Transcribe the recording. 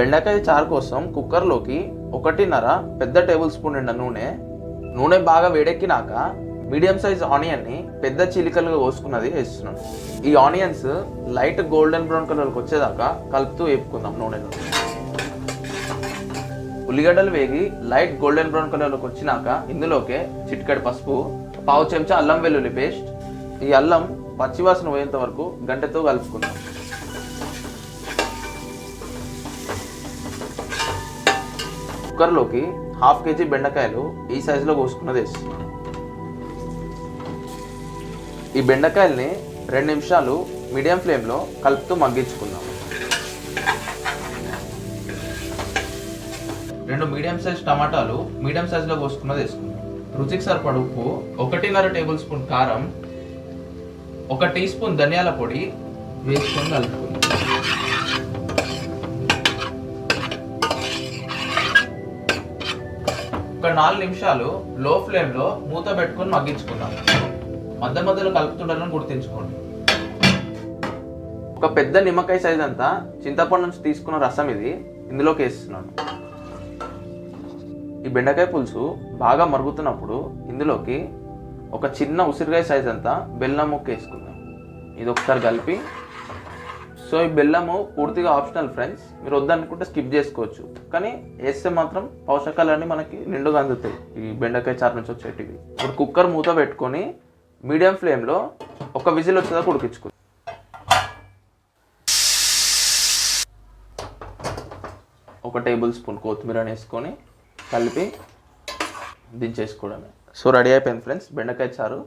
బెండకాయ చారు కోసం కుక్కర్లోకి ఒకటిన్నర పెద్ద టేబుల్ స్పూన్ నిండా నూనె నూనె బాగా వేడెక్కినాక మీడియం సైజ్ ఆనియన్ని పెద్ద చిలికలుగా కోసుకున్నది వేస్తున్నాను. ఈ ఆనియన్స్ లైట్ గోల్డెన్ బ్రౌన్ కలర్కి వచ్చేదాకా కలుపుతూ వేపుకుందాం నూనెలో ఉల్లిగడ్డలు వేగి లైట్ గోల్డెన్ బ్రౌన్ కలర్లోకి వచ్చినాక ఇందులోకే చిట్కడి పసుపు పావు చెంచా అల్లం వెల్లుల్లి పేస్ట్ ఈ అల్లం పచ్చివాసన పోయేంత వరకు గంటతో కలుపుకుందాం. కుక్కర్లోకి హాఫ్ కేజీ బెండకాయలు ఈ సైజులో కోసుకున్నది వేస్తున్నాం ఈ బెండకాయల్ని రెండు నిమిషాలు మీడియం ఫ్లేమ్లో కలుపుతూ మగ్గించుకుందాం. రెండు మీడియం సైజ్ టమాటాలు మీడియం సైజులో కోసుకున్నది వేసుకుందాం రుచికి సరిపడ ఉప్పు ఒకటిన్నర టేబుల్ స్పూన్ కారం ఒక టీ స్పూన్ ధనియాల పొడి వేసుకొని కలుపుకుందాం. ఒక నాలుగు నిమిషాలు లో ఫ్లేమ్లో మూత పెట్టుకొని మగ్గించుకుందాం. మధ్య మధ్యలో కలుపుతుండాలని గుర్తుంచుకోండి. ఒక పెద్ద నిమ్మకాయ సైజ్ అంతా చింతపండు నుంచి తీసుకున్న రసం ఇది ఇందులోకి వేస్తున్నాను. ఈ బెండకాయ పులుసు బాగా మరుగుతున్నప్పుడు ఇందులోకి ఒక చిన్న ఉసిరికాయ సైజ్ అంతా బెల్లం ముక్క వేసుకుందాం. ఇది ఒకసారి కలిపి సో ఈ బెల్లము పూర్తిగా ఆప్షనల్ ఫ్రెండ్స్. మీరు వద్దనుకుంటే స్కిప్ చేసుకోవచ్చు. కానీ వేస్తే మాత్రం పోషకాలన్నీ మనకి నిండుగా అందుతాయి. ఈ బెండకాయ చారు నుంచి వచ్చేటివి ఇప్పుడు కుక్కర్ మూత పెట్టుకొని మీడియం ఫ్లేమ్లో ఒక విజిల్ వచ్చేదాకా ఉడికించుకో ఒక టేబుల్ స్పూన్ కొత్తిమీర వేసుకొని కలిపి దించేసుకోవడమే. సో రెడీ అయిపోయింది ఫ్రెండ్స్ బెండకాయ చారు.